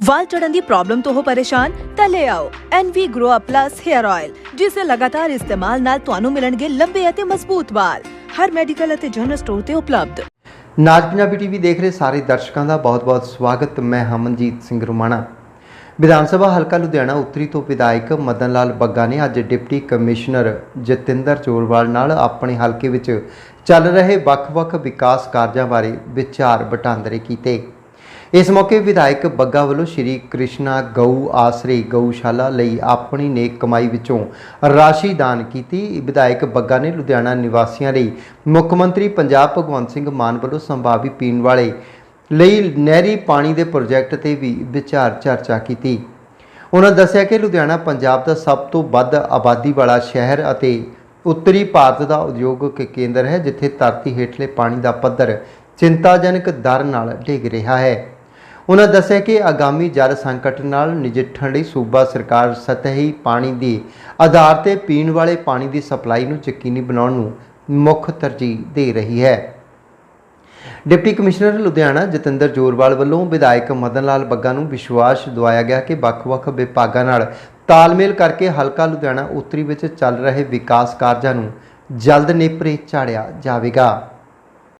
ਵਾਲ ਚੜਨ ਦੀ ਪ੍ਰੋਬਲਮ ਤੋਂ ਹੋ ਪਰੇਸ਼ਾਨ, ਤਾਂ ਲੈ ਆਓ NV Grow Up Plus Hair Oil ਜਿਸ ਦੇ ਲਗਾਤਾਰ ਇਸਤੇਮਾਲ ਨਾਲ ਤੁਹਾਨੂੰ ਮਿਲਣਗੇ ਲੰਬੇ ਅਤੇ ਮਜ਼ਬੂਤ ਵਾਲ। ਹਰ ਮੈਡੀਕਲ ਅਤੇ ਜਨਰਲ ਸਟੋਰ ਤੇ ਉਪਲਬਧ। ਨਾਜ ਪੰਜਾਬੀ ਟੀਵੀ ਦੇਖ ਰਹੇ ਸਾਰੇ ਦਰਸ਼ਕਾਂ ਦਾ ਬਹੁਤ-ਬਹੁਤ ਸਵਾਗਤ। ਮੈਂ ਹਮਨਜੀਤ ਸਿੰਘ ਰੁਮਾਣਾ। ਵਿਧਾਨ ਸਭਾ ਹਲਕਾ ਲੁਧਿਆਣਾ ਉੱਤਰੀ ਤੋਂ ਵਿਧਾਇਕ ਮਦਨ ਲਾਲ ਬੱਗਾ ਨੇ ਅੱਜ ਡਿਪਟੀ ਕਮਿਸ਼ਨਰ ਜਤਿੰਦਰ ਚੋਰਵਾਲ ਨਾਲ ਆਪਣੇ ਹਲਕੇ ਵਿੱਚ ਚੱਲ ਰਹੇ ਵੱਖ-ਵੱਖ ਵਿਕਾਸ ਕਾਰਜਾਂ ਬਾਰੇ ਵਿਚਾਰ ਵਟਾਂਦਰੇ ਕੀਤੇ। ਇਸ ਮੌਕੇ ਵਿਧਾਇਕ ਬੱਗਾ ਵੱਲੋਂ ਸ਼੍ਰੀ ਕ੍ਰਿਸ਼ਨਾ ਗਊ ਆਸਰੇ ਗਊਸ਼ਾਲਾ ਲਈ ਆਪਣੀ ਨੇਕ ਕਮਾਈ ਵਿੱਚੋਂ ਰਾਸ਼ੀ ਦਾਨ ਕੀਤੀ। ਵਿਧਾਇਕ ਬੱਗਾ ਨੇ ਲੁਧਿਆਣਾ ਨਿਵਾਸੀਆਂ ਲਈ ਮੁੱਖ ਮੰਤਰੀ ਪੰਜਾਬ ਭਗਵੰਤ ਸਿੰਘ ਮਾਨ ਵੱਲੋਂ ਸੰਭਾਵੀ ਪੀਣ ਵਾਲੇ ਲਈ ਨਹਿਰੀ ਪਾਣੀ ਦੇ ਪ੍ਰੋਜੈਕਟ ਤੇ ਵੀ ਵਿਚਾਰ ਚਰਚਾ ਕੀਤੀ। ਉਹਨਾਂ ਦੱਸਿਆ ਕਿ ਲੁਧਿਆਣਾ ਪੰਜਾਬ ਦਾ ਸਭ ਤੋਂ ਵੱਧ ਆਬਾਦੀ ਵਾਲਾ ਸ਼ਹਿਰ ਅਤੇ ਉੱਤਰੀ ਭਾਰਤ ਦਾ ਉਦਯੋਗਿਕ ਕੇਂਦਰ ਹੈ, ਜਿੱਥੇ ਧਰਤੀ ਹੇਠਲੇ ਪਾਣੀ ਦਾ ਪੱਧਰ ਚਿੰਤਾਜਨਕ ਦਰ ਨਾਲ ਡਿੱਗ ਰਿਹਾ ਹੈ। ਉਹਨਾਂ ਦੱਸਿਆ ਕਿ ਆਗਾਮੀ ਜਲ ਸੰਕਟ ਨਾਲ ਨਜਿੱਠਣ ਲਈ ਸੂਬਾ ਸਰਕਾਰ ਸਤਹੀ ਪਾਣੀ ਦੀ ਆਧਾਰ ਤੇ ਪੀਣ ਵਾਲੇ ਪਾਣੀ ਦੀ ਸਪਲਾਈ ਨੂੰ ਯਕੀਨੀ ਬਣਾਉਣ ਨੂੰ ਮੁੱਖ ਤਰਜੀਹ ਦੇ ਰਹੀ ਹੈ। ਡਿਪਟੀ ਕਮਿਸ਼ਨਰ ਲੁਧਿਆਣਾ ਜਤਿੰਦਰ ਜੋਰਵਾਲ ਵੱਲੋਂ ਵਿਧਾਇਕ ਮਦਨ ਲਾਲ ਬੱਗਾ ਨੂੰ ਵਿਸ਼ਵਾਸ ਦਿਵਾਇਆ ਗਿਆ ਕਿ ਵੱਖ-ਵੱਖ ਵਿਭਾਗਾਂ ਨਾਲ ਤਾਲਮੇਲ ਕਰਕੇ ਹਲਕਾ ਲੁਧਿਆਣਾ ਉੱਤਰੀ ਵਿੱਚ ਚੱਲ ਰਹੇ ਵਿਕਾਸ ਕਾਰਜਾਂ ਨੂੰ ਜਲਦ ਨੇਪਰੇ ਚਾੜਿਆ ਜਾਵੇਗਾ।